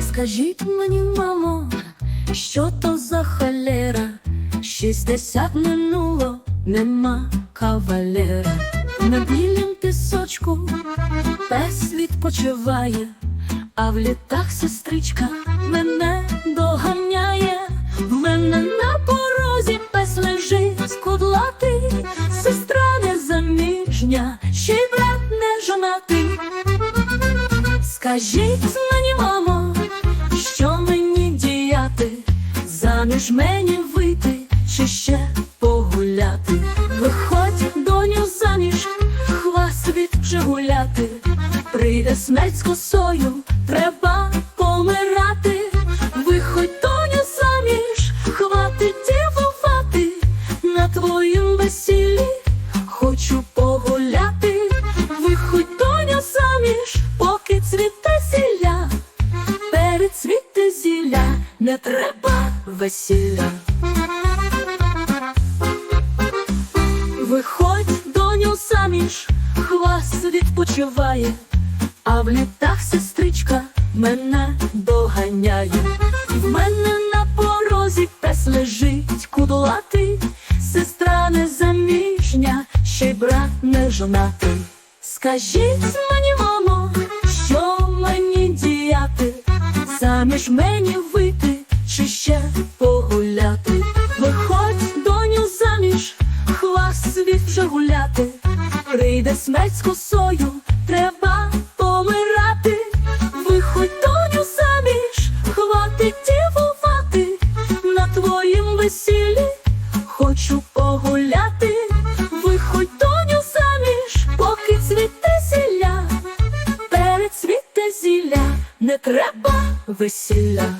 Скажіть мені, мамо, що то за холера? Шістдесят минуло, нема кавалера. На білім пісочку пес відпочиває, а в літах сестричка мене доганяє. Жонатий. Скажіть мені, мамо, що мені діяти, заміж мені вийти чи ще погуляти? Виходь, доню, заміж, хвастові вже гуляти, прийде смерть з косою, треба помирати. Виходь, доню, заміж, хватить дівувати на твоїм весіллі, цвіте зілля, не треба весілля. Виходь, доню, заміж, хваст відпочиває, а в літах сестричка мене доганяє. В мене на порозі пес лежить кудлатий, сестра незаміжня, ще й брат не жонатий. Скажіть мені, заміж мені вийти чи ще погуляти? Виходь, доню, заміж, хваст світ вже гуляти, прийде смерть з косою, треба помирати. Виходь, доню, заміж, хватить дівувати на твоїм весіллі, хочу погуляти. Виходь, доню, заміж, поки цвіте зілля, перед цвіте зілля, не треба весілля.